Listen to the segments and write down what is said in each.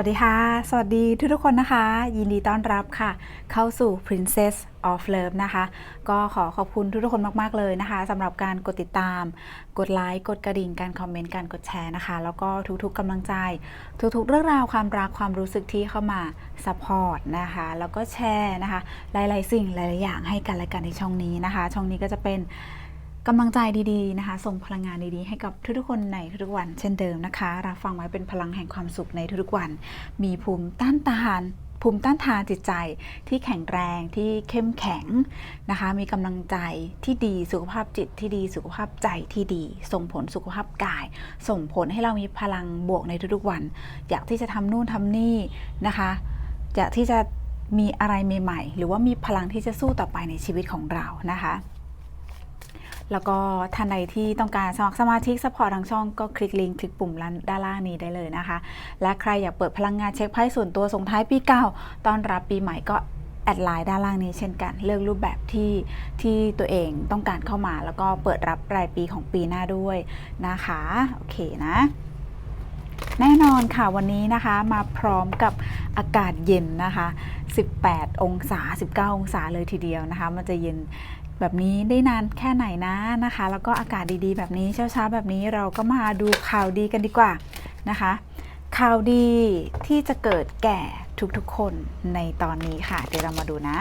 วัสดีค่ะ สวัสดีทุกทุกคนนะคะ ยินดีต้อนรับค่ะ เข้าสู่ Princess of Love นะคะ ก็ขอขอบคุณทุกทุกคนมาก ๆ เลยนะคะสำหรับการกดติดตาม กดไลค์ กดกระดิ่ง การคอมเมนต์ การกดแชร์นะคะ แล้วก็ทุกๆกำลังใจ ทุกๆ เรื่องราวความรักความรู้สึกที่เข้ามาซัพพอร์ตนะคะ แล้วก็แชร์นะคะ หลายๆ สิ่งหลายๆอย่างให้กันและกันในช่องนี้นะคะ ช่องนี้ก็จะเป็น กำลังใจดีๆนะคะ ส่งพลังงานดีๆ ให้กับทุกๆคนในทุกๆวัน เช่นเดิมนะคะ รับฟังไว้เป็นพลังแห่งความสุขในทุกๆวัน มีภูมิต้านทานภูมิต้านทานจิตใจที่แข็งแรงที่เข้มแข็งนะคะ มีกำลังใจที่ดีสุขภาพจิตที่ดีสุขภาพใจที่ดี ส่งผลสุขภาพกาย ส่งผลให้เรามีพลังบวกในทุกๆวัน อยากที่จะทำนู่นทำนี่นะคะ อยากที่จะมีอะไรใหม่ๆ หรือว่ามีพลังที่จะสู้ต่อไปในชีวิตของเรานะคะ แล้วก็ท่านใดที่ต้องการสมัครสมาชิกสปอร์ตทางช่องก็คลิกลิงก์คลิกปุ่มด้านล่างนี้ได้เลยนะคะ และใครอยากเปิดพลังงานเช็คไพ่ส่วนตัวส่งท้ายปีเก่าต้อนรับปีใหม่ก็แอดไลน์ด้านล่างนี้เช่นกัน เลือกรูปแบบที่ที่ตัวเองต้องการเข้ามา แล้วก็เปิดรับรายปีของปีหน้าด้วยนะคะ โอเคนะ แน่นอนค่ะวันนี้นะคะมาพร้อมกับอากาศเย็นนะคะ 18 องศา 19 องศาเลยทีเดียวนะคะ มันจะเย็น แบบนี้ได้นานแค่ไหนนะนะคะ แล้วก็อากาศดีๆ แบบนี้เช้าๆแบบนี้เราก็มาดูข่าวดีกันดีกว่านะคะ ข่าวดีที่จะเกิดแก่ทุกๆคนในตอนนี้ค่ะ เดี๋ยวเรามาดูนะ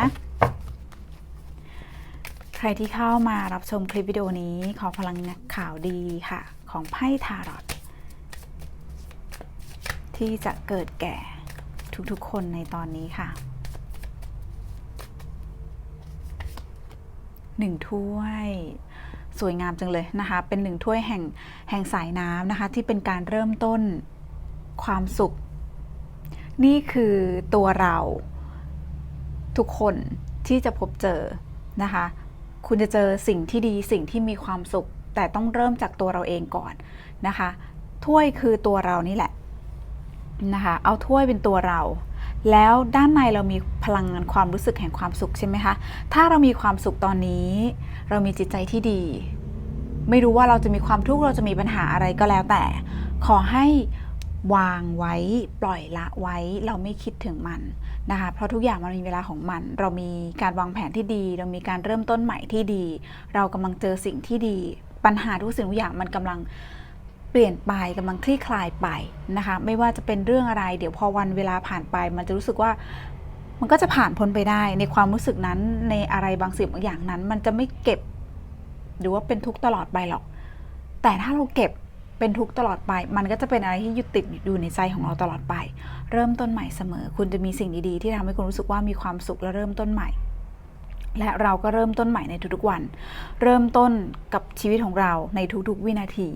ใครที่เข้ามารับชมคลิปวิดีโอนี้ขอพลังข่าวดีค่ะ ของไพ่ทารอตที่จะเกิดแก่ทุกๆคนในตอนนี้ค่ะ หนึ่งถ้วยสวยงามจังเลยนะคะ เป็นหนึ่งถ้วยแห่งแห่งสายน้ำนะคะ ที่เป็นการเริ่มต้นความสุข นี่คือตัวเราทุกคนที่จะพบเจอนะคะ คุณจะเจอสิ่งที่ดีสิ่งที่มีความสุข แต่ต้องเริ่มจากตัวเราเองก่อนนะคะ ถ้วยคือตัวเรานี่แหละนะคะ เอาถ้วยเป็นตัวเรา แล้วด้านในเรามีพลังงานความรู้สึกแห่งความสุขใช่ไหมคะ ถ้าเรามีความสุขตอนนี้ เรามีจิตใจที่ดี ไม่รู้ว่าเราจะมีความทุกข์เราจะมีปัญหาอะไรก็แล้วแต่ ขอให้วางไว้ปล่อยละไว้เราไม่คิดถึงมันนะคะ เพราะทุกอย่างมันมีเวลาของมัน เรามีการวางแผนที่ดี เรามีการเริ่มต้นใหม่ที่ดี เรากำลังเจอสิ่งที่ดี ปัญหาทุกสิ่งทุกอย่างมันกำลัง เปลี่ยนไปกำลังคลี่คลายไปนะคะ ไม่ว่าจะเป็นเรื่องอะไร เดี๋ยวพอวันเวลาผ่านไป มันจะรู้สึกว่ามันก็จะผ่านพ้นไปได้ ในความรู้สึกนั้นในอะไรบางสิ่งบางอย่างนั้น มันจะไม่เก็บ หรือว่าเป็นทุกตลอดไปหรอก แต่ถ้าเราเก็บเป็นทุกตลอดไป มันก็จะเป็นอะไรที่ยึดติดอยู่ในใจของเราตลอดไป เริ่มต้นใหม่เสมอ คุณจะมีสิ่งดีๆ ที่ทำให้คุณรู้สึกว่ามีความสุขและเริ่มต้นใหม่และเราก็เริ่มต้นใหม่ในทุกๆวัน เริ่มต้นกับชีวิตของเราในทุกๆวินาที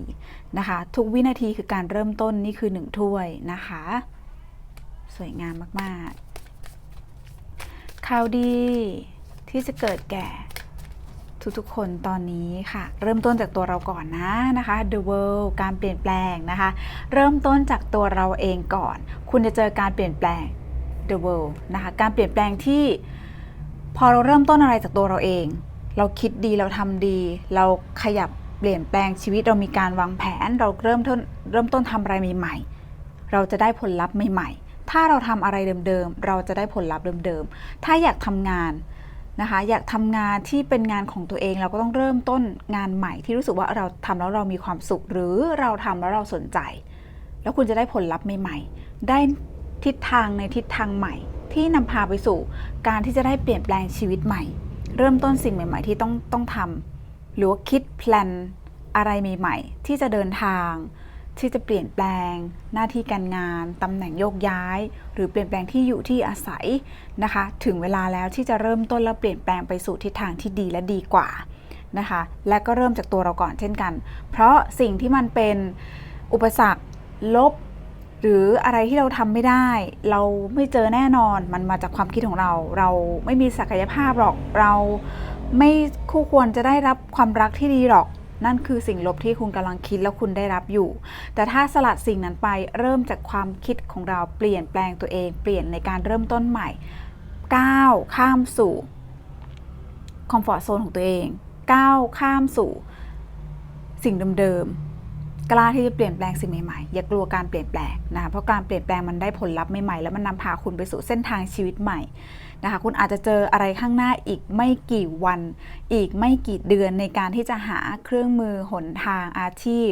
นะคะ ทุกวินาทีคือการเริ่มต้นนี่คือหนึ่งถ้วยนะคะ สวยงามมากๆข่าวดีที่จะเกิดแก่ทุกๆ คนตอนนี้ค่ะ เริ่มต้นจากตัวเราก่อนนะนะคะ the world การเปลี่ยนแปลงนะคะ เริ่มต้นจากตัวเราเองก่อน คุณจะเจอการเปลี่ยนแปลง the world นะคะการเปลี่ยนแปลงที่พอเราเริ่มต้นอะไรจากตัวเราเอง เราคิดดีเราทำดี เราขยับ เปลี่ยนแปลงชีวิตเรามีการวางแผน เราเริ่มต้นเริ่มต้นทำอะไรใหม่ๆ เราจะได้ผลลัพธ์ใหม่ๆ ถ้าเราทำอะไรเดิมๆ เราจะได้ผลลัพธ์เดิมๆ ถ้าอยากทำงานนะคะ อยากทำงานที่เป็นงานของตัวเองเราก็ต้องเริ่มต้นงานใหม่ ที่รู้สึกว่าเราทำแล้วเรามีความสุข หรือเราทำแล้วเราสนใจ แล้วคุณจะได้ผลลัพธ์ใหม่ๆ ได้ทิศทางในทิศทางใหม่ ที่นำพาไปสู่ การที่จะได้เปลี่ยนแปลงชีวิตใหม่ เริ่มต้นสิ่งใหม่ ๆ ที่ต้องต้องทำ หรือว่าคิดแพลนอะไรใหม่ๆ ที่จะเดินทาง ที่จะเปลี่ยนแปลง หน้าที่การงานตำแหน่งโยกย้าย หรือเปลี่ยนแปลงที่อยู่ที่อาศัยนะคะ ถึงเวลาแล้วที่จะเริ่มต้นและเปลี่ยนแปลงไปสู่ทิศทางที่ดีและดีกว่านะคะ และก็เริ่มจากตัวเราก่อนเช่นกัน เพราะสิ่งที่มันเป็นอุปสรรคลบ หรืออะไรที่เราทำไม่ได้ เราไม่เจอแน่นอนมันมาจากความคิดของเรา เราไม่มีศักยภาพหรอกเรา ไม่คู่ควรจะได้รับความรักที่ดีหรอก นั่นคือสิ่งลบที่คุณกำลังคิดแล้วคุณได้รับอยู่ แต่ถ้าสลัดสิ่งนั้นไปเริ่มจากความคิดของเราเปลี่ยนแปลงตัวเอง เปลี่ยนในการเริ่มต้นใหม่ก้าวข้ามสู่คอมฟอร์ทโซนของตัวเองก้าวข้ามสู่สิ่งเดิมๆกล้าที่จะเปลี่ยนแปลงสิ่งใหม่ๆ อย่ากลัวการเปลี่ยนแปลงนะคะเพราะการเปลี่ยนแปลงมันได้ผลลัพธ์ใหม่ๆ แล้วมันนำพาคุณไปสู่เส้นทางชีวิตใหม่ นะคะคุณอาจจะเจออะไรข้างหน้าอีกไม่กี่วัน อีกไม่กี่เดือนในการที่จะหาเครื่องมือหนทางอาชีพ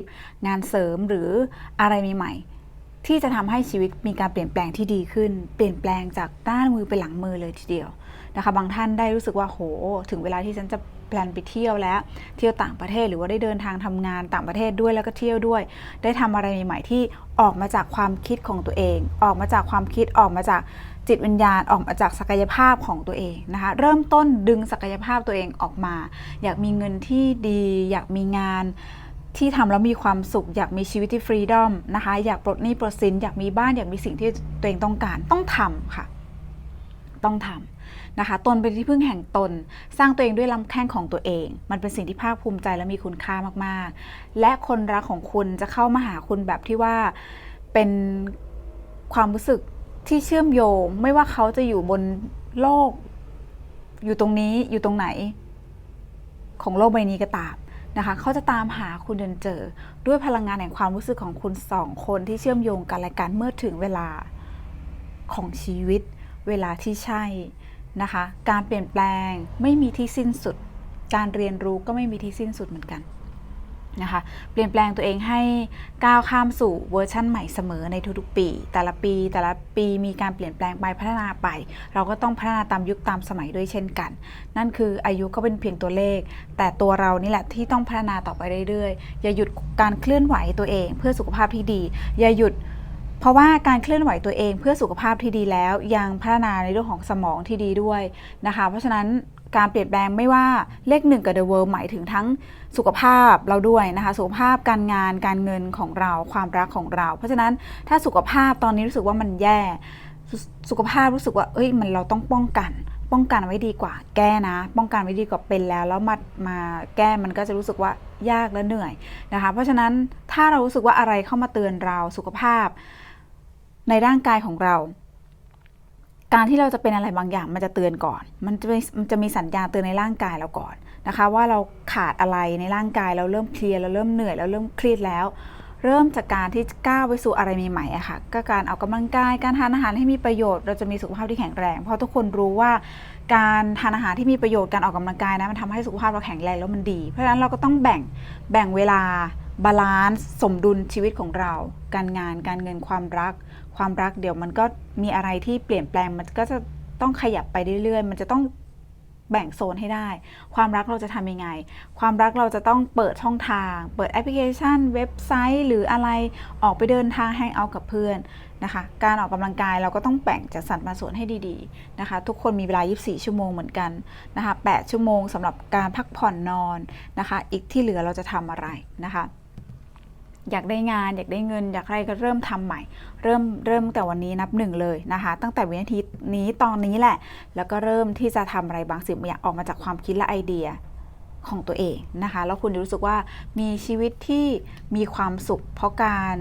งานเสริมหรืออะไรใหม่ๆที่จะทำให้ชีวิตมีการเปลี่ยนแปลงที่ดีขึ้น เปลี่ยนแปลงจากด้านมือไปหลังมือเลยทีเดียวนะคะบางท่านได้รู้สึกว่าโห ถึงเวลาที่ฉันจะแพลนไปเที่ยวแล้วเที่ยวต่างประเทศหรือว่าได้เดินทางทำงานต่างประเทศด้วยแล้วก็เที่ยวด้วย ได้ทำอะไรใหม่ ๆ ที่ออกมาจากความคิดของตัวเอง ออกมาจากความคิดออกมาจาก จิตวิญญาณออกมาจากศักยภาพของตัวเองนะคะเริ่มต้นดึงศักยภาพตัวเองออกมา อยากมีเงินที่ดี อยากมีงานที่ทำแล้วมีความสุข อยากมีชีวิตที่ฟรีดอมนะคะอยากปลดหนี้ปลดสินอยากมีบ้านอยากมีสิ่งที่ตัวเองต้องการต้องทำค่ะ ต้องทำนะคะตนเป็นที่พึ่งแห่งตน สร้างตัวเองด้วยลำแข้งของตัวเอง มันเป็นสิ่งที่ภาคภูมิใจและมีคุณค่ามาก ๆ และคนรักของคุณจะเข้ามาหาคุณแบบที่ว่าเป็นความรู้สึก ที่เชื่อมโยงไม่ว่าเขาจะอยู่บนโลก อยู่ตรงนี้อยู่ตรงไหน ของโลกใบนี้ก็ตามนะคะเขาจะตามหาคุณจนเจอ ด้วยพลังงานแห่งความรู้สึกของคุณสองคนที่เชื่อมโยงกันและกันเมื่อถึงเวลาของชีวิต เวลาที่ใช่นะคะ การเปลี่ยนแปลงไม่มีที่สิ้นสุด การเรียนรู้ก็ไม่มีที่สิ้นสุดเหมือนกัน นะคะ เปลี่ยนแปลงตัวเองให้ก้าวข้ามสู่เวอร์ชั่นใหม่เสมอในทุกๆปี แต่ละปีแต่ละปีมีการเปลี่ยนแปลงไปพัฒนาไป เราก็ต้องพัฒนาตามยุคตามสมัยด้วยเช่นกัน นั่นคืออายุก็เป็นเพียงตัวเลข แต่ตัวเรานี่แหละที่ต้องพัฒนาต่อไปเรื่อยๆ อย่าหยุดการเคลื่อนไหวตัวเองเพื่อสุขภาพที่ดี อย่าหยุดเพราะว่าการเคลื่อนไหวตัวเองเพื่อสุขภาพที่ดีแล้วยังพัฒนาในเรื่องของสมองที่ดีด้วยนะคะ เพราะฉะนั้น การเปลี่ยนแปลงไม่ว่าเลขหนึ่งกับ The World หมายถึงทั้งสุขภาพเราด้วยนะคะสุขภาพการงานการเงินของเราความรักของเรา เพราะฉะนั้นถ้าสุขภาพตอนนี้รู้สึกว่ามันแย่สสุขภาพรู้สึกว่า เอ้ยมันเราต้องป้องกัน ป้องกันไว้ดีกว่า แก้นะ ป้องกันไว้ดีกว่าเป็นแล้ว แล้วมามาแก้มันก็จะรู้สึกว่ายากและเหนื่อยนะคะ เพราะฉะนั้นถ้าเรารู้สึกว่าอะไรเข้ามาเตือนเราสุขภาพ ในร่างกายของเรา การที่เราจะเป็นอะไรบางอย่างมันจะเตือนก่อน มันจะมันจะมีสัญญาณเตือนในร่างกายเราก่อนนะคะ ว่าเราขาดอะไรในร่างกายเราเริ่มเพลียเราเริ่มเหนื่อยเราเริ่มเครียดแล้ว เริ่มจากการที่ก้าวไปสู่อะไรใหม่ๆอะค่ะก็การออกกำลังกายการทานอาหารให้มีประโยชน์ เราจะมีสุขภาพที่แข็งแรง เพราะทุกคนรู้ว่า การทานอาหารที่มีประโยชน์การออกกำลังกายนะมันทำให้สุขภาพเราแข็งแรงแล้วมันดี เพราะฉะนั้นเราก็ต้องแบ่งแบ่งเวลาบาลานซ์สมดุลชีวิตของเรา การงานการเงินความรัก ความรักเดี๋ยวมันก็มีอะไรที่เปลี่ยนแปลงมันก็จะต้องขยับไปเรื่อยๆ มันจะต้องแบ่งโซนให้ได้ ความรักเราจะทำยังไง ความรักเราจะต้องเปิดช่องทาง เปิดแอปพลิเคชัน เว็บไซต์ หรืออะไรออกไปเดินทางแฮงเอากับเพื่อนนะคะ การออกกำลังกายเราก็ต้องแบ่งจัดสรรมาส่วนให้ดีๆนะคะ ทุกคนมีเวลา 24 ชั่วโมงเหมือนกันนะคะ 8 ชั่วโมงสำหรับการพักผ่อนนอนนะคะ อีกที่เหลือเราจะทำอะไรนะคะ อยากได้งาน อยากได้เงิน อยากอะไรก็เริ่มทำใหม่ เริ่มเริ่มแต่วันนี้นับหนึ่งเลยนะคะ ตั้งแต่วินาทีนี้ตอนนี้แหละ แล้วก็เริ่มที่จะทำอะไรบางสิ่งบางอย่างออกมาจากความคิดและไอเดียของตัวเองนะคะ แล้วคุณจะรู้สึกว่ามีชีวิตที่มีความสุข เพราะการ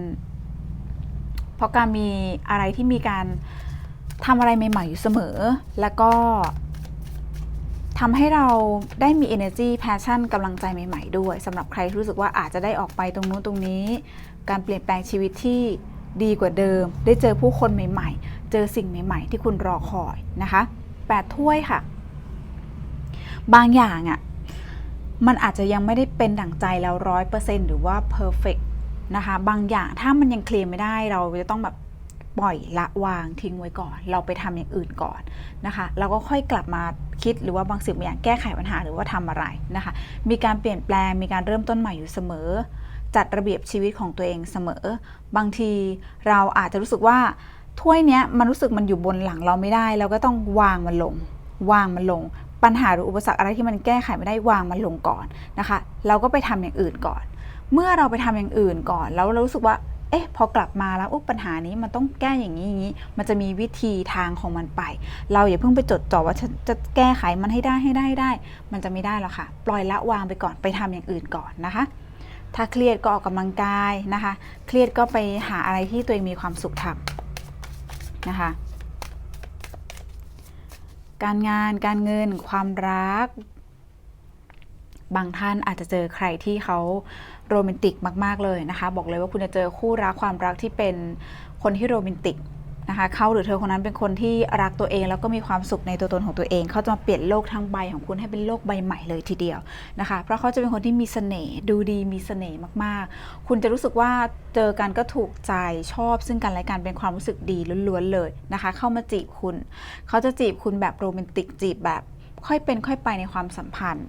เพราะการมีอะไรที่มีการทำอะไรใหม่ๆอยู่เสมอ แล้วก็ ทำให้เราได้มี energy passion กำลังใจใหม่ ๆ ด้วยสำหรับใครรู้สึกว่าอาจจะได้ออกไปตรงนู้นตรงนี้ การเปลี่ยนแปลงชีวิตที่ดีกว่าเดิม ได้เจอผู้คนใหม่ ๆ เจอสิ่งใหม่ ๆ ที่คุณรอคอยนะคะแปดถ้วยค่ะ บางอย่างอะ่ะมันอาจจะยังไม่ได้เป็นดั่งใจแล้วร้อยเปอร์เซ็นหรือว่า perfect นะคะ บางอย่างถ้ามันยังเคลียร์ไม่ได้เราจะต้องแบบปล่อยละวางทิ้งไว้ก่อน เราไปทำอย่างอื่นก่อนนะคะเราก็ค่อยกลับมา คิดหรือว่าบางสิ่งบางอย่างแก้ไขปัญหาหรือว่าทำอะไรนะคะ มีการเปลี่ยนแปลงมีการเริ่มต้นใหม่อยู่เสมอ จัดระเบียบชีวิตของตัวเองเสมอ บางทีเราอาจจะรู้สึกว่าถ้วยเนี้ยมันรู้สึกมันอยู่บนหลังเราไม่ได้ เราก็ต้องวางมันลง วางมันลง ปัญหาหรืออุปสรรคอะไรที่มันแก้ไขไม่ได้วางมันลงก่อนนะคะ เราก็ไปทำอย่างอื่นก่อน เมื่อเราไปทำอย่างอื่นก่อน แล้วเรารู้สึกว่า เอ๊ะพอกลับมาแล้วอุปัญหานี้มันต้องแก้อย่างนี้อย่างนี้ มันจะมีวิธีทางของมันไป เราอย่าเพิ่งไปจดจ่อว่าฉันจะแก้ไขมันให้ได้ให้ได้ได้ มันจะไม่ได้หรอกค่ะ ปล่อยละวางไปก่อนไปทำอย่างอื่นก่อนนะคะ ถ้าเครียดก็ออกกำลังกายนะคะ เครียดก็ไปหาอะไรที่ตัวเองมีความสุขทำนะคะ การงานการเงินความรัก บางท่านอาจจะเจอใครที่เขาโรแมนติกมาก ๆ เลยนะคะ บอกเลยว่าคุณจะเจอคู่รักความรักที่เป็นคนที่โรแมนติกนะคะเขาหรือเธอคนนั้นเป็นคนที่รักตัวเองแล้วก็มีความสุขในตัวตนของตัวเองเขาจะมาเปลี่ยนโลกทั้งใบของคุณให้เป็นโลกใบใหม่เลยทีเดียวนะคะ เพราะเขาจะเป็นคนที่มีเสน่ห์ดูดีมีเสน่ห์มากๆ คุณจะรู้สึกว่าเจอกันก็ถูกใจชอบ ซึ่งกันและกันเป็นความรู้สึกดีล้วนๆเลยนะคะ เข้ามาจีบคุณ เขาจะจีบคุณแบบโรแมนติกจีบแบบ ค่อยเป็นค่อยไปในความสัมพันธ์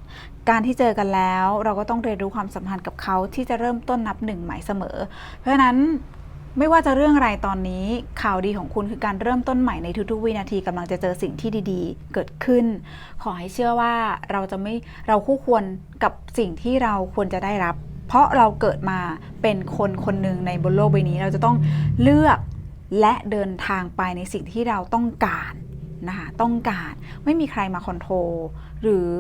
การที่เจอกันแล้ว เราก็ต้องเรียนรู้ความสัมพันธ์กับเขาที่จะเริ่มต้นนับหนึ่งใหม่เสมอ เพราะฉะนั้นไม่ว่าจะเรื่องอะไรตอนนี้ข่าวดีของคุณคือการเริ่มต้นใหม่ในทุกๆวินาทีกำลังจะเจอสิ่งที่ดีๆ เกิดขึ้น ขอให้เชื่อว่าเราจะไม่เราคู่ควรกับสิ่งที่เราควรจะได้รับ เพราะเราเกิดมาเป็นคนคนหนึ่งในบนโลกใบนี้ เราจะต้องเลือกและเดินทางไปในสิ่งที่เราต้องการ นะคะต้องการไม่มีใครมาคอนโทรลหรือ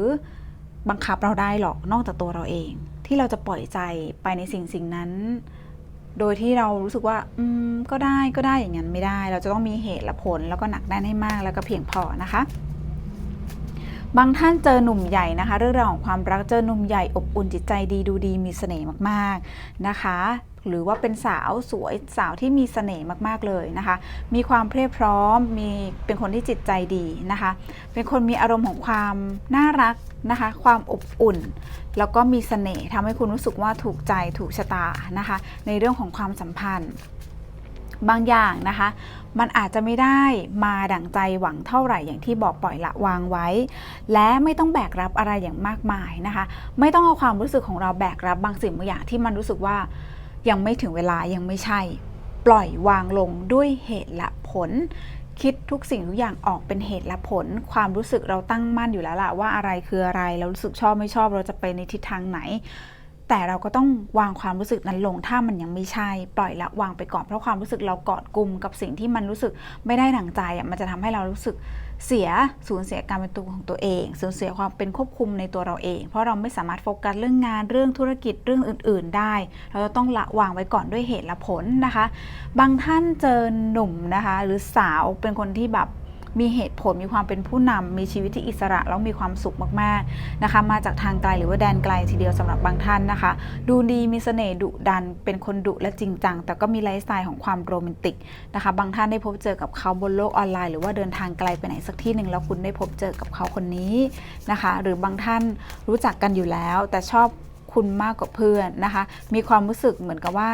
บังคับเราได้หรอกนอกจากตัวเราเอง ที่เราจะปล่อยใจไปในสิ่งสิ่งนั้น โดยที่เรารู้สึกว่า อืม ก็ได้ก็ได้อย่างนั้นไม่ได้ เราจะต้องมีเหตุและผลแล้วก็หนักแน่นให้มากแล้วก็เพียงพอนะคะบางท่านเจอหนุ่มใหญ่นะคะ เรื่องราวของความรักเจอหนุ่มใหญ่อบอุ่นจิตใจดีดูดีมีเสน่ห์มากๆนะคะ หรือว่าเป็นสาวสวยสาวที่มีเสน่ห์มากๆเลยนะคะ มีความเพรียบพร้อม มีเป็นคนที่จิตใจดีนะคะ เป็นคนมีอารมณ์ของความน่ารักนะคะ ความอบอุ่น แล้วก็มีเสน่ห์ทำให้คุณรู้สึกว่าถูกใจถูกชะตานะคะ ในเรื่องของความสัมพันธ์บางอย่างนะคะ มันอาจจะไม่ได้มาดั่งใจหวังเท่าไหร่อย่างที่บอกปล่อยละวางไว้ และไม่ต้องแบกรับอะไรอย่างมากมายนะคะ ไม่ต้องเอาความรู้สึกของเราแบกรับบางสิ่งบางอย่างที่มันรู้สึกว่า ยังไม่ถึงเวลายังไม่ใช่ ปล่อยวางลงด้วยเหตุและผล คิดทุกสิ่งทุกอย่างออกเป็นเหตุและผล ความรู้สึกเราตั้งมั่นอยู่แล้วล่ะว่าอะไรคืออะไรเรารู้สึกชอบไม่ชอบเราจะไปในทิศทางไหน แต่เราก็ต้องวางความรู้สึกนั้นลงถ้ามันยังไม่ใช่ ปล่อยละวางไปก่อนเพราะความรู้สึกเรากอดกลุ่มกับสิ่งที่มันรู้สึกไม่ได้ดั่งใจอะมันจะทำให้เรารู้สึก เสียสูญเสียการเป็นตัวของตัวเอง สูญเสียความเป็นควบคุมในตัวเราเอง เพราะเราไม่สามารถโฟกัสเรื่องงานเรื่องธุรกิจเรื่องอื่น ๆ ได้ เราจะต้องละวางไว้ก่อนด้วยเหตุและผลนะคะ บางท่านเจอหนุ่มนะคะ หรือสาวเป็นคนที่แบบ มีเหตุผลมีความเป็นผู้นำมีชีวิตที่อิสระแล้วมีความสุขมากๆนะคะ มาจากทางไกลหรือว่าแดนไกลทีเดียวสำหรับบางท่านนะคะ ดูดีมีเสน่ห์ดุดัน เป็นคนดุและจริงจัง แต่ก็มีไลฟ์สไตล์ของความโรแมนติกนะคะ บางท่านได้พบเจอกับเขาบนโลกออนไลน์หรือว่าเดินทางไกลไปไหนสักที่หนึ่งแล้วคุณได้พบเจอกับเขาคนนี้นะคะ หรือบางท่านรู้จักกันอยู่แล้ว แต่ชอบคุณมากกว่าเพื่อนนะคะ มีความรู้สึกเหมือนกับว่า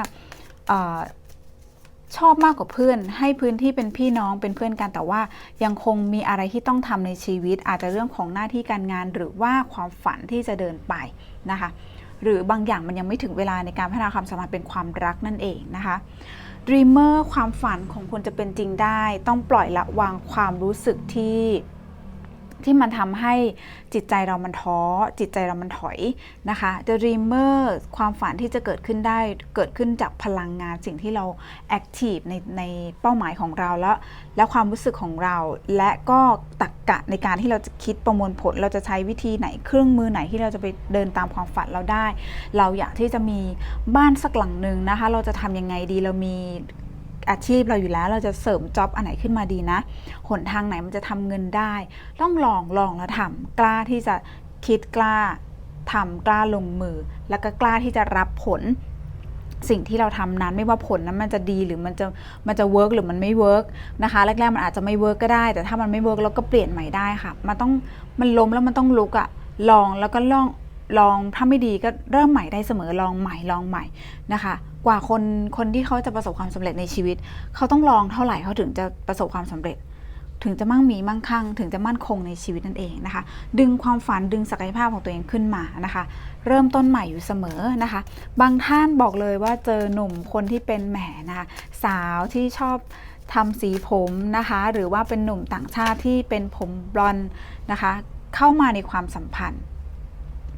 ชอบมากกว่าเพื่อน ให้พื้นที่เป็นพี่น้องเป็นเพื่อนกันแต่ว่า ยังคงมีอะไรที่ต้องทำในชีวิต อาจจะเรื่องของหน้าที่การงาน หรือว่าความฝันที่จะเดินไปนะคะ หรือบางอย่างมันยังไม่ถึงเวลาในการพัฒนาความสัมพันธ์เป็นความรักนั่นเองนะคะ Dreamer ความฝันของคุณจะเป็นจริงได้ ต้องปล่อยละวางความรู้สึกที่ ที่มันทำให้จิตใจเรามันท้อ จิตใจเรามันถอยนะคะ The Dreamer ความฝันที่จะเกิดขึ้นได้เกิดขึ้นจากพลังงานสิ่งที่เรา Active ในในเป้าหมายของเราแล้วและความรู้สึกของเรา และก็ตักกะในการที่เราจะคิดประมวลผล เราจะใช้วิธีไหนเครื่องมือไหนที่เราจะไปเดินตามความฝันเราได้ เราอยากที่จะมีบ้านสักหลังหนึ่งนะคะ เราจะทำยังไงดีเรามี อาชีพเราอยู่แล้วเราจะเสริมจ็อบอันไหนขึ้นมาดีนะ หนทางไหนมันจะทำเงินได้ ต้องลองลองแล้วทำกล้าที่จะคิดกล้าทำกล้าลงมือ แล้วก็กล้าที่จะรับผลสิ่งที่เราทำนั้นไม่ว่าผลนั้นมันจะดีหรือมันจะมันจะเวิร์กหรือมันไม่เวิร์กนะคะแรกๆมันอาจจะไม่เวิร์กก็ได้ แต่ถ้ามันไม่เวิร์กเราก็เปลี่ยนใหม่ได้ค่ะ มันต้องมันล้มแล้วมันต้องลุกอะลองแล้วก็ลอง ลองถ้าไม่ดีก็เริ่มใหม่ได้เสมอลองใหม่ลองใหม่นะคะ กว่าคนคนที่เขาจะประสบความสำเร็จในชีวิต เขาต้องลองเท่าไหร่เขาถึงจะประสบความสำเร็จ ถึงจะมั่งมีมั่งคั่ง ถึงจะมั่นคงในชีวิตนั่นเองนะคะ ดึงความฝันดึงศักยภาพของตัวเองขึ้นมานะคะ เริ่มต้นใหม่อยู่เสมอนะคะ บางท่านบอกเลยว่าเจอหนุ่มคนที่เป็นแหมนะคะสาวที่ชอบทำสีผมนะคะ หรือว่าเป็นหนุ่มต่างชาติที่เป็นผมบลอนด์นะคะ เข้ามาในความสัมพันธ์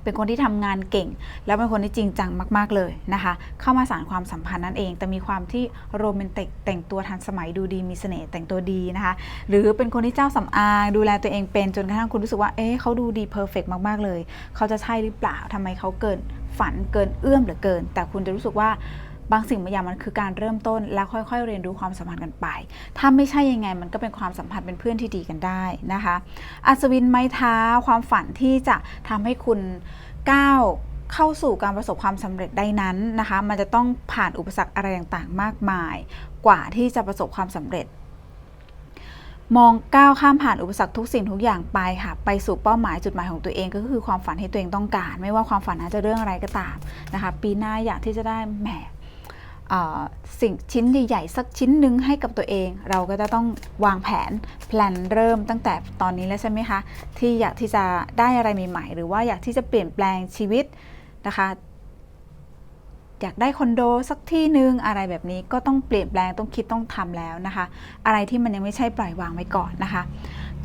เป็นคนที่ทำงานเก่ง แล้วเป็นคนที่จริงจังมาก ๆเลยนะคะ เข้ามาสานความสัมพันธ์นั่นเอง แต่มีความที่โรแมนติกแต่งตัวทันสมัยดูดีมีเสน่ห์แต่งตัวดีนะคะ หรือเป็นคนที่เจ้าสำอางดูแลตัวเองเป็นจนกระทั่งคุณรู้สึกว่าเอ๊ะเขาดูดีเพอร์เฟกมากๆเลย เขาจะใช่หรือเปล่าทำไมเขาเกินฝันเกินเอื้อมเหลือเกิน แต่คุณจะรู้สึกว่า บางสิ่งบางอย่างมันคือการเริ่มต้น แล้วค่อยๆ เรียนรู้ความสัมพันธ์กันไป ถ้าไม่ใช่ยังไงมันก็เป็นความสัมพันธ์เป็นเพื่อนที่ดีกันได้นะคะ อัศวินไม้เท้าความฝันที่จะทำให้คุณก้าวเข้าสู่การประสบความสำเร็จได้นั้นนะคะ มันจะต้องผ่านอุปสรรคอะไรต่างๆ มากมาย กว่าที่จะประสบความสำเร็จ มองก้าวข้ามผ่านอุปสรรคทุกสิ่งทุกอย่างไปค่ะ ไปสู่เป้าหมายจุดหมายของตัวเองก็คือความฝันที่ตัวเองต้องการ ไม่ว่าความฝันนั้นจะเรื่องอะไรก็ตามนะคะ ปีหน้าอยากที่จะได้แหม สิ่งชิ้นใหญ่ๆสักชิ้นหนึ่งให้กับตัวเอง เราก็จะต้องวางแผนแพลนเริ่มตั้งแต่ตอนนี้แล้วใช่ไหมคะ ที่อยากที่จะได้อะไรใหม่ๆ หรือว่าอยากที่จะเปลี่ยนแปลงชีวิตนะคะ อยากได้คอนโดสักที่หนึ่งอะไรแบบนี้ก็ต้องเปลี่ยนแปลงต้องคิดต้องทำแล้วนะคะ อะไรที่มันยังไม่ใช่ปล่อยวางไว้ก่อนนะคะ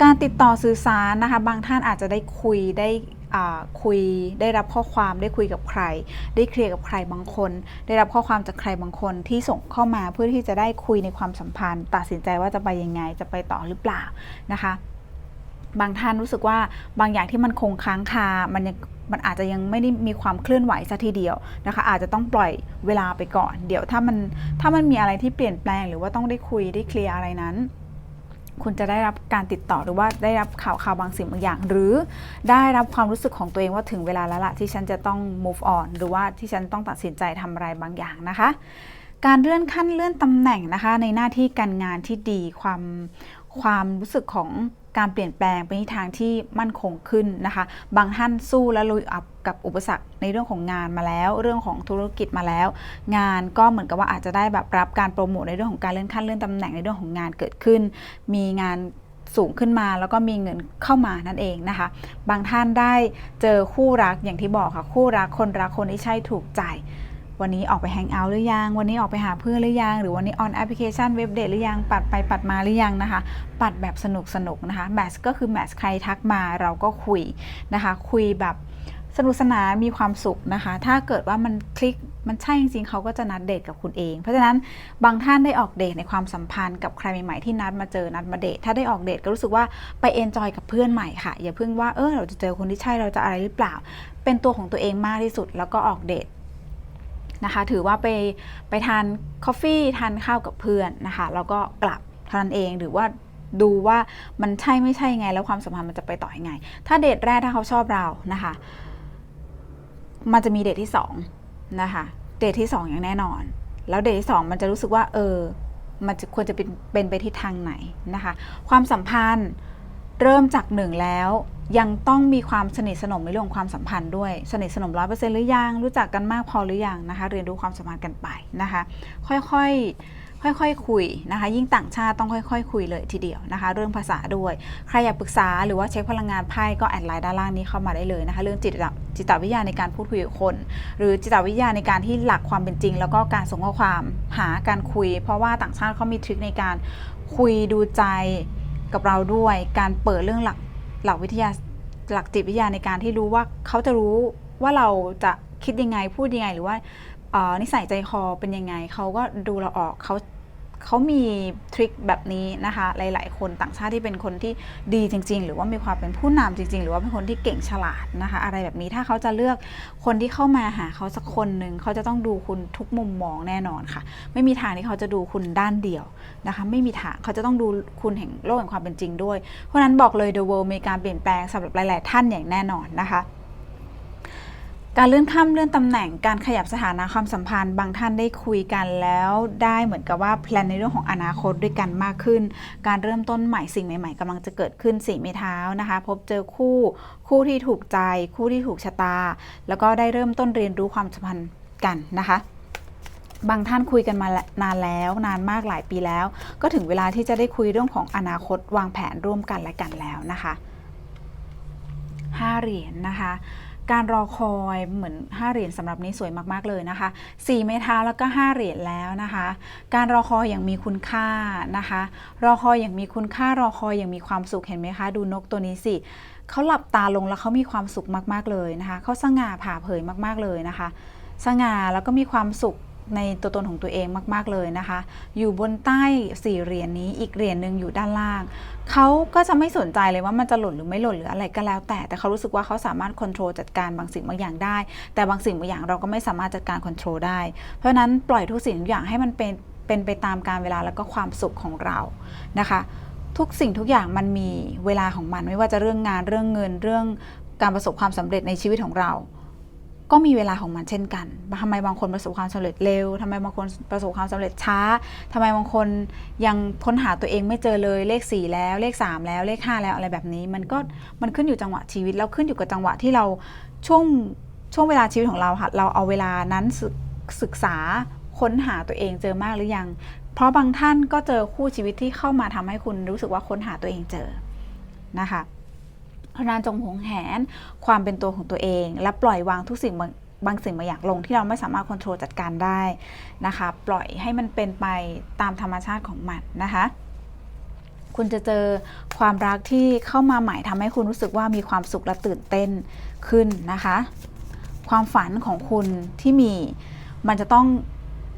การติดต่อสื่อสารนะคะ บางท่านอาจจะได้คุยได้ คุยได้รับข้อความได้คุยกับใคร ได้เคลียร์กับใครบางคน ได้รับข้อความจากใครบางคนที่ส่งเข้ามาเพื่อที่จะได้คุยในความสัมพันธ์ ตัดสินใจว่าจะไปยังไงจะไปต่อหรือเปล่านะคะ บางท่านรู้สึกว่าบางอย่างที่มันคงค้างคา มันยังมันอาจจะยังไม่ได้มีความเคลื่อนไหวซะทีเดียวนะคะ อาจจะต้องปล่อยเวลาไปก่อน เดี๋ยวถ้ามันถ้ามันมีอะไรที่เปลี่ยนแปลง หรือว่าต้องได้คุยได้เคลียร์อะไรนั้น คุณจะได้รับการติดต่อหรือว่าได้รับข่าวข่าวบางสิ่งบางอย่าง หรือได้รับความรู้สึกของตัวเองว่าถึงเวลาแล้วละที่ฉันจะต้อง move on หรือว่าที่ฉันต้องตัดสินใจทำอะไรบางอย่างนะคะ การเลื่อนขั้นเลื่อนตำแหน่งนะคะ ในหน้าที่การงานที่ดีความความรู้สึกของ การเปลี่ยนแปลงไปในทางที่มั่นคงขึ้นนะคะ บางท่านสู้และลุยอับกับอุปสรรคในเรื่องของงานมาแล้ว เรื่องของธุรกิจมาแล้ว งานก็เหมือนกับว่าอาจจะได้แบบรับการโปรโมทในเรื่องของการเลื่อนขั้นเลื่อนตำแหน่งในเรื่องของงานเกิดขึ้น มีงานสูงขึ้นมาแล้วก็มีเงินเข้ามานั่นเองนะคะ บางท่านได้เจอคู่รักอย่างที่บอกค่ะคู่รักคนรักคนที่ใช่ถูกใจ วันนี้ออกไปแฮงเอาท์หรือยัง วันนี้ออกไปหาเพื่อนหรือยัง หรือวันนี้ออนแอปพลิเคชันเว็บเดทหรือยัง ปัดไปปัดมาหรือยังนะคะ ปัดแบบสนุกสนุกนะคะ แมทก็คือแมทใครทักมาเราก็คุยนะคะ คุยแบบสนุกสนานมีความสุขนะคะ ถ้าเกิดว่ามันคลิกมันใช่จริงๆเขาก็จะนัดเดทกับคุณเอง เพราะฉะนั้นบางท่านได้ออกเดทในความสัมพันธ์กับใครใหม่ๆที่นัดมาเจอนัดมาเดทถ้าได้ออกเดทก็รู้สึกว่าไปเอนจอยกับเพื่อนใหม่ค่ะ อย่าเพิ่งว่าเออเราจะเจอคนที่ใช่เราจะอะไรหรือเปล่า เป็นตัวของตัวเองมากที่สุด แล้วก็ออกเดท นะคะ ถือว่าไปไปทานคอฟฟี่ทานข้าวกับเพื่อนนะคะ แล้วก็กลับเท่านั้นเองหรือว่าดูว่ามันใช่ไม่ใช่ไง แล้วความสัมพันธ์มันจะไปต่อยังไง ถ้าเดทแรกถ้าเขาชอบเรานะคะ มันจะมีเดทที่สองนะคะ เดทที่สองอย่างแน่นอน แล้วเดทที่สองมันจะรู้สึกว่า เออ มันจะควรจะเป็นเป็นไปที่ทางไหนนะคะ ความสัมพันธ์ เริ่มจากหนึ่งแล้ว ยังต้องมีความสนิทสนมในเรื่องความสัมพันธ์ด้วย สนิทสนมร้อยเปอร์เซ็นต์หรือยัง รู้จักกันมากพอหรือยังนะคะ เรียนรู้ความสัมพันธ์กันไปนะคะ ค่อยๆค่อยๆคุยนะคะ ยิ่งต่างชาติต้องค่อยๆคุยเลยทีเดียวนะคะ เรื่องภาษาด้วย ใครอยากปรึกษาหรือว่าเช็คพลังงานไพ่ก็แอดไลน์ด้านล่างนี้เข้ามาได้เลยนะคะ เรื่องจิตจิตวิทยาในการพูดคุยกับคน หรือจิตวิทยาในการที่หลักความเป็นจริง แล้วก็การส่งข้อความหาการคุย เพราะว่าต่างชาติเขามีทริคในการคุยดูใจ กับเราด้วย การเปิดเรื่องหลักหลักวิทยาหลักจิตวิทยาในการที่รู้ว่าเขาจะรู้ว่าเราจะคิดยังไงพูดยังไงหรือว่านิสัยใจคอเป็นยังไงเขาก็ดูเราออกเขา เขามีทริคแบบนี้นะคะ หลาย ๆ คนต่างชาติที่เป็นคนที่ดีจริง ๆ หรือว่ามีความเป็นผู้นำจริง ๆ หรือว่าเป็นคนที่เก่งฉลาดนะคะ อะไรแบบนี้ถ้าเขาจะเลือกคนที่เข้ามาหาเขาสักคนหนึ่งเขาจะต้องดูคุณทุกมุมมองแน่นอนค่ะ ไม่มีทางที่เขาจะดูคุณด้านเดียวนะคะ ไม่มีทางเขาจะต้องดูคุณแห่งโลกแห่งความเป็นจริงด้วย เพราะนั้นบอกเลย The World มีการเปลี่ยนแปลงสำหรับหลาย ๆ ท่านอย่างแน่นอนนะคะ การเลื่อนขั้นเลื่อนตำแหน่งการขยับสถานะความสัมพันธ์ บางท่านได้คุยกันแล้วได้เหมือนกับว่าแพลนในเรื่องของอนาคตด้วยกันมากขึ้น การเริ่มต้นใหม่สิ่งใหม่ ๆกำลังจะเกิดขึ้นสี่ไม้เท้านะคะ พบเจอคู่ คู่ที่ถูกใจ คู่ที่ถูกชะตา แล้วก็ได้เริ่มต้นเรียนรู้ความสัมพันธ์กันนะคะบางท่านคุยกันมานานแล้วนานมากหลายปีแล้ว ก็ถึงเวลาที่จะได้คุยเรื่องของอนาคตวางแผนร่วมกันและกันแล้วนะคะห้าเหรียญนะคะ การรอคอยเหมือน 5 เหรียญสำหรับนี้สวยมากๆเลยนะคะ 4 ไม้เท้าแล้วก็ 5 เหรียญแล้วนะคะ การรอคอยอย่างมีคุณค่านะคะ รอคอยอย่างมีคุณค่ารอคอยอย่างมีความสุขเห็นไหมคะ ดูนกตัวนี้สิเขาหลับตาลงแล้วเขามีความสุขมากๆเลยนะคะเขาสง่าผ่าเผยมากๆเลยนะคะ สง่าแล้วก็มีความสุข ในตัวตนของตัวเองมาก ๆ เลยนะคะ อยู่บนใต้สี่เหรียญนี้อีกเหรียญหนึ่งอยู่ด้านล่าง เขาก็จะไม่สนใจเลยว่ามันจะหล่นหรือไม่หล่นหรืออะไรก็แล้วแต่ แต่เขารู้สึกว่าเขาสามารถควบคุมจัดการบางสิ่งบางอย่างได้ แต่บางสิ่งบางอย่างเราก็ไม่สามารถจัดการควบคุมได้ เพราะนั้นปล่อยทุกสิ่งทุกอย่างให้มันเป็นเป็นไปตามการเวลาแล้วก็ความสุขของเรานะคะ ทุกสิ่งทุกอย่างมันมีเวลาของมันไม่ว่าจะเรื่องงานเรื่องเงินเรื่องการประสบความสำเร็จในชีวิตของเรา ก็มีเวลาของมันเช่นกันทำไมบางคนประสบความสำเร็จเร็วทำไมบางคนประสบความสำเร็จช้าทำไมบางคนยังค้นหาตัวเองไม่เจอเลยเลข 4 แล้วเลข 3 แล้วเลข 5 แล้วอะไรแบบนี้ มันก็มันขึ้นอยู่จังหวะชีวิตแล้วขึ้นอยู่กับจังหวะที่เราช่วงช่วงเวลาชีวิตของเราค่ะเราเอาเวลานั้นศึกศึกษาค้นหาตัวเองเจอมากหรือยัง เพราะบางท่านก็เจอคู่ชีวิตที่เข้ามาทำให้คุณรู้สึกว่าค้นหาตัวเองเจอนะคะ เพราะนั้นจงหวงแหนความเป็นตัวของตัวเอง และปล่อยวางทุกสิ่งบางบางสิ่งบางอย่างลงที่เราไม่สามารถควบคุมจัดการได้นะคะ ปล่อยให้มันเป็นไปตามธรรมชาติของมันนะคะคุณจะเจอความรักที่เข้ามาใหม่ทำให้คุณรู้สึกว่ามีความสุขและตื่นเต้นขึ้นนะคะ ความฝันของคุณที่มีมันจะต้อง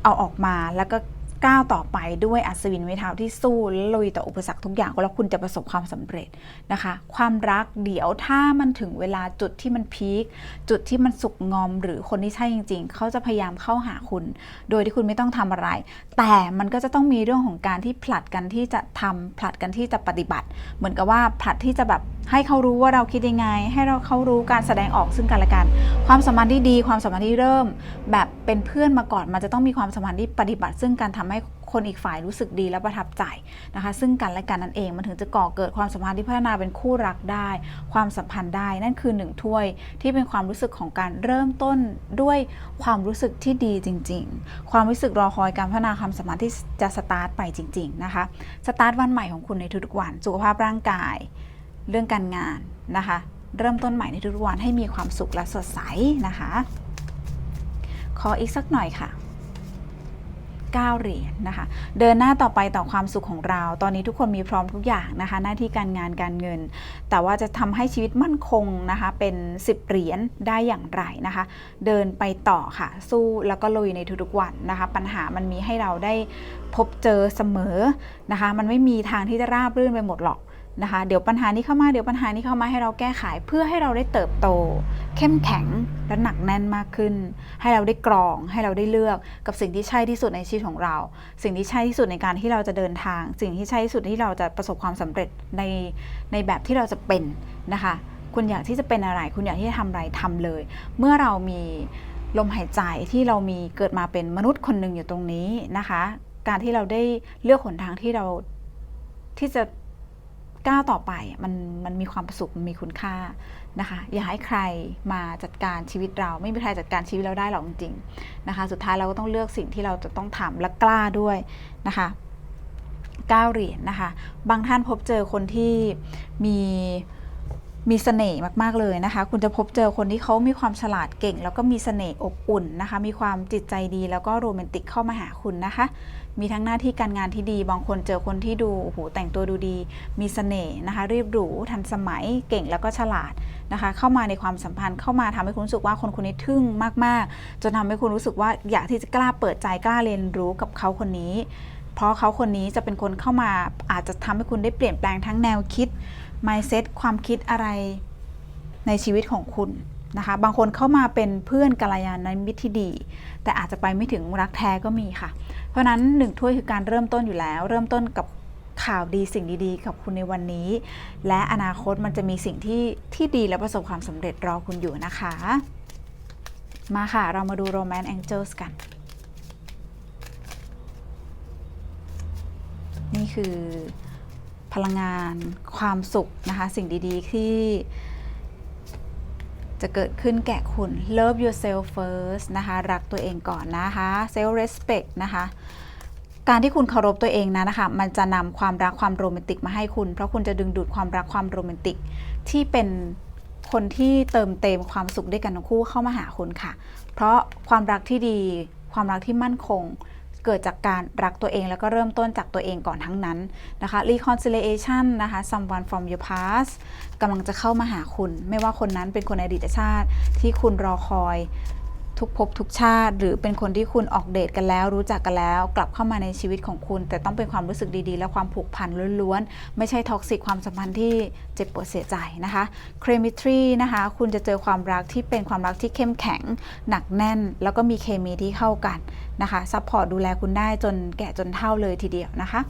เอาออกมาแล้วก็ ก้าวต่อไปด้วยอัศวินไม้เท้าที่สู้และลุยต่ออุปสรรคทุกอย่างแล้วคุณจะประสบความสำเร็จนะคะ ความรักเดี๋ยวถ้ามันถึงเวลาจุดที่มันพีคจุดที่มันสุกงอม หรือคนที่ใช่จริง ๆ เขาจะพยายามเข้าหาคุณ โดยที่คุณไม่ต้องทำอะไร แต่มันก็จะต้องมีเรื่องของการที่ผลัดกันที่จะทำผลัดกันที่จะปฏิบัติ เหมือนกับว่าผลัดที่จะแบบให้เขารู้ว่าเราคิดยังไง ให้เราเขารู้การแสดงออกซึ่งกันและกัน ความสัมพันธ์ที่ดี ความสัมพันธ์ที่เริ่ม แบบเป็นเพื่อนมาก่อนมันจะต้องมีความสัมพันธ์ที่ปฏิบัติ ซึ่งการทำให้คนอีกฝ่ายรู้สึกดีและประทับใจนะคะ ซึ่งกันและกันนั่นเองมันถึงจะก่อเกิดความสัมพันธ์ที่พัฒนาเป็นคู่รักได้ ความสัมพันธ์ได้นั่นคือหนึ่งถ้วย ที่เป็นความรู้สึกของการเริ่มต้นด้วยความรู้สึกที่ดีจริง ๆ ความรู้สึกรอคอยการพัฒนาความสัมพันธ์ที่จะสตาร์ทไปจริง ๆนะคะสตาร์ทวันใหม่ของคุณในทุกๆวัน สุขภาพร่างกาย เรื่องการงานนะคะ เริ่มต้นใหม่ในทุกๆวันให้มีความสุขและสดใสนะคะ ขออีกสักหน่อยค่ะ 9 เหรียญนะคะ เดินหน้าต่อไปต่อความสุขของเรา ตอนนี้ทุกคนมีพร้อมทุกอย่างนะคะ หน้าที่การงานการเงิน แต่ว่าจะทำให้ชีวิตมั่นคงนะคะ เป็น 10 เหรียญได้อย่างไรนะคะ เดินไปต่อค่ะ สู้แล้วก็ลุยในทุกๆวันนะคะ ปัญหามันมีให้เราได้พบเจอเสมอนะคะ มันไม่มีทางที่จะราบรื่นไปหมดหรอกนะคะ เดี๋ยวปัญหานี้เข้ามา เดี๋ยวปัญหานี้เข้ามาให้เราแก้ไขเพื่อให้เราได้เติบโต เข้มแข็งและหนักแน่นมากขึ้น ให้เราได้กรองให้เราได้เลือกกับสิ่งที่ใช่ที่สุดในชีวิตของเรา สิ่งที่ใช่ที่สุดในการที่เราจะเดินทาง สิ่งที่ใช่ที่สุดที่เราจะประสบความสำเร็จในในแบบที่เราจะเป็นนะคะ คุณอยากที่จะเป็นอะไร คุณอยากที่จะทำอะไรทำเลย เมื่อเรามีลมหายใจที่เรามีเกิดมาเป็นมนุษย์คนหนึ่งอยู่ตรงนี้นะคะ การที่เราได้เลือกหนทางที่เราที่จะก้าวต่อไปมันมันมีความสุขมันมีคุณค่า นะคะอย่าให้ใครมาจัดการชีวิตเรา ไม่มีใครจัดการชีวิตเราได้หรอกจริงๆนะคะ สุดท้ายเราก็ต้องเลือกสิ่งที่เราจะต้องทำและกล้าด้วยนะคะก้าเหรียญนะคะ บางท่านพบเจอคนที่มีมีเสน่ห์มากๆเลยนะคะ คุณจะพบเจอคนที่เขามีความฉลาดเก่ง แล้วก็มีเสน่ห์อบอุ่นนะคะ มีความจิตใจดีแล้วก็โรแมนติกเข้ามาหาคุณนะคะ มีทั้งหน้าที่การงานที่ดี บางคนเจอคนที่ดูโอ้โหแต่งตัวดูดี มีเสน่ห์นะคะเรียบหรูทันสมัยเก่งแล้วก็ฉลาดนะคะ เข้ามาในความสัมพันธ์เข้ามาทำให้คุณรู้สึกว่าคนคนนี้ทึ่งมากๆ จนทำให้คุณรู้สึกว่าอยากที่จะกล้าเปิดใจกล้าเรียนรู้กับเขาคนนี้ เพราะเขาคนนี้จะเป็นคนเข้ามาอาจจะทำให้คุณได้เปลี่ยนแปลงทั้งแนวคิด mindset ความคิดอะไรในชีวิตของคุณ นะคะบางคนเข้ามาเป็นเพื่อนกัลยาณมิตรที่ดี แต่อาจจะไปไม่ถึงรักแท้ก็มีค่ะ เพราะนั้นหนึ่งถ้วยคือการเริ่มต้นอยู่แล้ว เริ่มต้นกับข่าวดีสิ่งดีๆ กับคุณในวันนี้ และอนาคตมันจะมีสิ่งที่ที่ดีและประสบความสำเร็จรอคุณอยู่นะคะ มาค่ะเรามาดู Romance Angels กัน นี่คือพลังงานความสุขนะคะ สิ่งดีๆที่ จะเกิดขึ้นแก่คุณ love yourself first นะคะ รักตัวเองก่อนนะคะ self respect นะคะการที่คุณเคารพตัวเองนะนะคะ มันจะนำความรักความโรแมนติกมาให้คุณ เพราะคุณจะดึงดูดความรักความโรแมนติก ที่เป็นคนที่เติมเต็มความสุขด้วยกันทั้งคู่เข้ามาหาคุณค่ะ เพราะความรักที่ดี ความรักที่มั่นคง เกิดจากการรักตัวเองแล้วก็เริ่มต้นจากตัวเองก่อนทั้งนั้นนะคะ reconciliation นะคะ someone from your past กำลังจะเข้ามาหาคุณ ไม่ว่าคนนั้นเป็นคนในอดีตชาติที่คุณรอคอย ทุกภพทุกชาติ หรือเป็นคนที่คุณออกเดทกันแล้ว รู้จักกันแล้ว กลับเข้ามาในชีวิตของคุณ แต่ต้องเป็นความรู้สึกดีๆ และความผูกพันล้วนๆ ไม่ใช่ท็อกซิกความสัมพันธ์ที่เจ็บปวดเสียใจนะคะเครมีทรีนะคะ คุณจะเจอความรักที่เป็นความรักที่เข้มแข็ง หนักแน่น แล้วก็มีเคมีที่เข้ากันนะคะซัพพอร์ตดูแลคุณได้จนแก่จนเฒ่าเลยทีเดียวนะคะ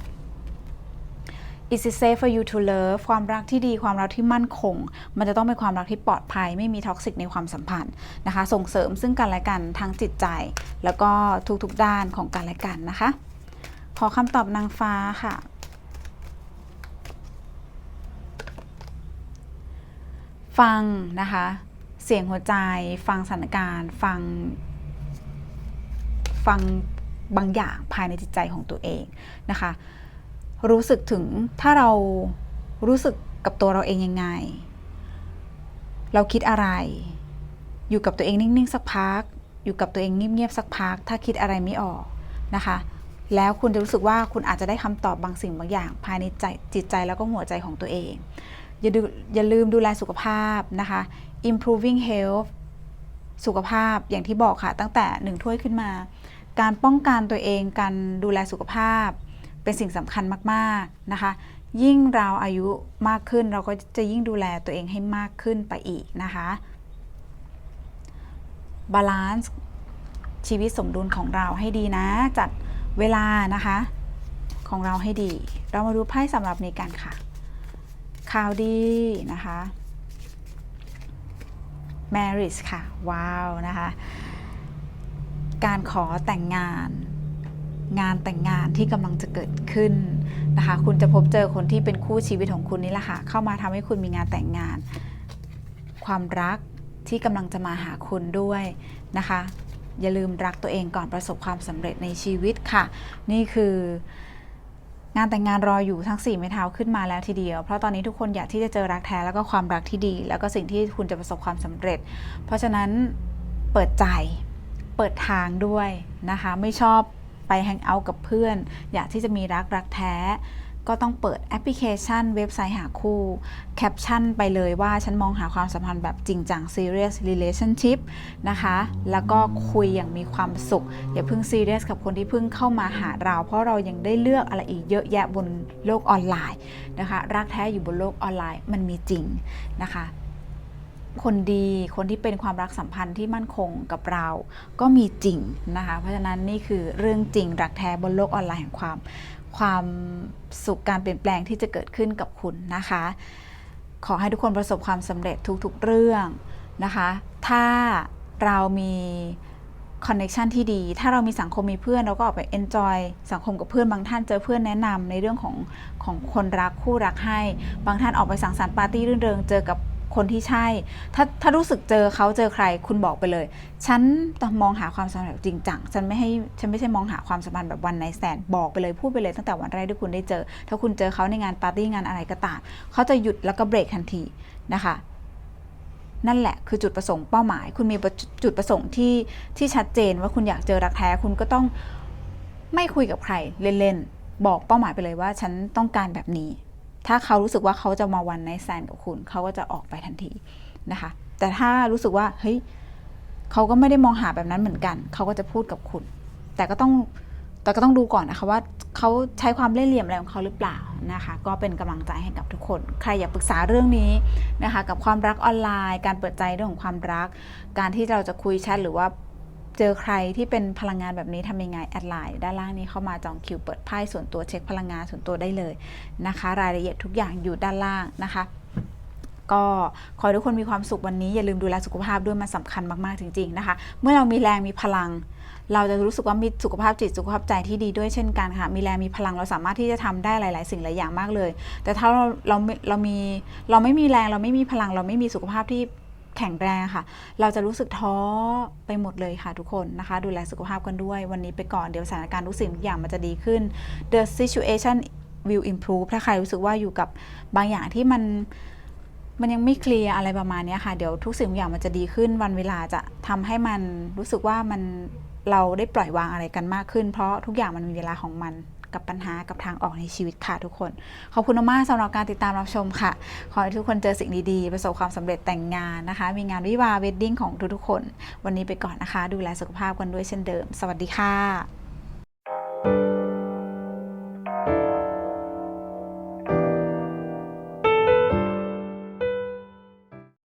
is it safe for you to love ความรักที่ดีความรักที่มั่นคง มันจะต้องเป็นความรักที่ปลอดภัย ไม่มีท็อกซิกในความสัมพันธ์นะคะ ส่งเสริมซึ่งกันและกันทั้งจิตใจ แล้วก็ทุกๆด้านของกันและกันนะคะ ขอคำตอบนางฟ้าค่ะฟังนะคะ เสียงหัวใจ ฟังสถานการณ์ ฟัง ฟังบางอย่างภายในจิตใจของตัวเองนะคะ รู้สึกถึงถ้าเรารู้สึกกับตัวเราเองยังไง เราคิดอะไร อยู่กับตัวเองนิ่งๆสักพัก อยู่กับตัวเองเงียบๆสักพัก ถ้าคิดอะไรไม่ออกนะคะ แล้วคุณจะรู้สึกว่าคุณอาจจะได้คำตอบบางสิ่งบางอย่าง ภายในใจจิตใจแล้วก็หัวใจของตัวเอง อย่าดูอย่าลืมดูแลสุขภาพนะคะ improving health สุขภาพอย่างที่บอกค่ะ ตั้งแต่หนึ่งถ้วยขึ้นมา การป้องกันตัวเองการดูแลสุขภาพ เป็นสิ่งสำคัญมากๆนะคะ ยิ่งเราอายุมากขึ้นเราก็จะยิ่งดูแลตัวเองให้มากขึ้นไปอีกนะคะบาลานซ์ชีวิตสมดุลของเราให้ดีนะ จัดเวลานะคะ ของเราให้ดี เรามาดูไพ่สำหรับในกันค่ะ ข่าวดีนะคะ marriage ค่ะ ว้าว นะคะ การขอแต่งงาน งานแต่งงานที่กำลังจะเกิดขึ้นนะคะ คุณจะพบเจอคนที่เป็นคู่ชีวิตของคุณนี่แหละค่ะ เข้ามาทำให้คุณมีงานแต่งงาน ความรักที่กำลังจะมาหาคุณด้วยนะคะ อย่าลืมรักตัวเองก่อนประสบความสำเร็จในชีวิตค่ะ นี่คืองานแต่งงานรออยู่ทั้ง4ไม้เท้าขึ้นมาแล้วทีเดียว เพราะตอนนี้ทุกคนอยากที่จะเจอรักแท้แล้วก็ความรักที่ดี แล้วก็สิ่งที่คุณจะประสบความสำเร็จ เพราะฉะนั้นเปิดใจเปิดทางด้วยนะคะ ไม่ชอบ แฮงเอาท์กับเพื่อน อยากที่จะมีรักรักแท้ ก็ต้องเปิดแอปพลิเคชัน เว็บไซต์หาคู่ แคปชั่นไปเลยว่าฉันมองหาความสัมพันธ์แบบจริงจัง serious relationship นะคะ แล้วก็คุยอย่างมีความสุข อย่าเพิ่งซีเรียสกับคนที่เพิ่งเข้ามาหาเรา เพราะเรายังได้เลือกอะไรอีกเยอะแยะบนโลกออนไลน์นะคะ รักแท้อยู่บนโลกออนไลน์มันมีจริงนะคะ คนดีคนที่เป็นความรักสัมพันธ์ที่มั่นคงกับเราก็มีจริงนะคะ เพราะฉะนั้นนี่คือเรื่องจริงรักแท้บนโลกออนไลน์แห่งความความสุขการเปลี่ยนแปลงที่จะเกิดขึ้นกับคุณนะคะ ขอให้ทุกคนประสบความสำเร็จทุกๆเรื่องนะคะ ถ้าเรามีคอนเน t ชันที่ดี ถ้าเรามีสังคมมีเพื่อนเราก็ออกไป enjoy สังคมกับเพื่อนบางท่านเจอเพื่อนแนะนำในเรื่องของของคนรักคู่รักให้ บางท่านออกไปสังสรรค์ปาร์ตี้รื่นเริงเจอกับ คนที่ใช่ ถ้าถ้ารู้สึกเจอเขาเจอใคร คุณบอกไปเลย ฉันต้องมองหาความสัมพันธ์แบบจริงจัง ฉันไม่ให้ฉันไม่ใช่มองหาความสัมพันธ์แบบวันไนแสนบอกไปเลยพูดไปเลยตั้งแต่วันแรกที่คุณได้เจอ ถ้าคุณเจอเขาในงานปาร์ตี้งานอะไรก็ตามเขาจะหยุดแล้วก็เบรกทันทีนะคะนั่นแหละคือจุดประสงค์เป้าหมาย คุณมีจุดประสงค์ที่ที่ชัดเจนว่าคุณอยากเจอรักแท้ คุณก็ต้องไม่คุยกับใครเล่นๆ บอกเป้าหมายไปเลยว่าฉันต้องการแบบนี้ ถ้าเขารู้สึกว่าเขาจะมาวันในแซนกับคุณ เขาก็จะออกไปทันทีนะคะ แต่ถ้ารู้สึกว่าเฮ้ยเขาก็ไม่ได้มองหาแบบนั้นเหมือนกัน เขาก็จะพูดกับคุณ แต่ก็ต้องแต่ก็ต้องดูก่อนนะคะว่าเขาใช้ความเล่ห์เหลี่ยมอะไรของเขาหรือเปล่านะคะ ก็เป็นกำลังใจให้กับทุกคน ใครอยากปรึกษาเรื่องนี้นะคะ กับความรักออนไลน์ การเปิดใจเรื่องของความรัก การที่เราจะคุยแชทหรือว่า เจอใครที่เป็นพลังงานแบบนี้ทำยังไงแอดไลน์ด้านล่างนี้เข้ามาจองคิวเปิดไพ่ส่วนตัวเช็คพลังงานส่วนตัวได้เลยนะคะ รายละเอียดทุกอย่างอยู่ด้านล่างนะคะก็ขอให้ทุกคนมีความสุขวันนี้ อย่าลืมดูแลสุขภาพด้วยมันสำคัญมาก ๆ จริง ๆ นะคะ เมื่อเรามีแรงมีพลัง เราจะรู้สึกว่ามีสุขภาพจิตสุขภาพใจที่ดีด้วยเช่นกันค่ะ มีแรงมีพลังเราสามารถที่จะทำได้หลาย ๆ สิ่งหลายอย่างมากเลย แต่ถ้าเราเราไม่เรามีเราไม่มีแรงเราไม่มีพลังเราไม่มีสุขภาพที่ แข็งแรงค่ะ เราจะรู้สึกท้อไปหมดเลยค่ะทุกคนนะคะ ดูแลสุขภาพกันด้วย วันนี้ไปก่อนเดี๋ยวสถานการณ์ทุกสิ่งทุกอย่างมันจะดีขึ้น the situation will improve ถ้าใครรู้สึกว่าอยู่กับบางอย่างที่มันมันยังไม่เคลียร์อะไรประมาณนี้ค่ะ เดี๋ยวทุกสิ่งทุกอย่างมันจะดีขึ้น วันเวลาจะทำให้มันรู้สึกว่ามันเราได้ปล่อยวางอะไรกันมากขึ้น เพราะทุกอย่างมันมีเวลาของมัน กับปัญหากับทางออกในชีวิตค่ะทุกคน ขอบคุณมากสำหรับการติดตามรับชมค่ะ ขอให้ทุกคนเจอสิ่งดีๆ ประสบความสำเร็จแต่งงานนะคะ มีงานวิวาเวดดิ้งของทุกๆคน วันนี้ไปก่อนนะคะ ดูแลสุขภาพกันด้วยเช่นเดิม สวัสดีค่ะ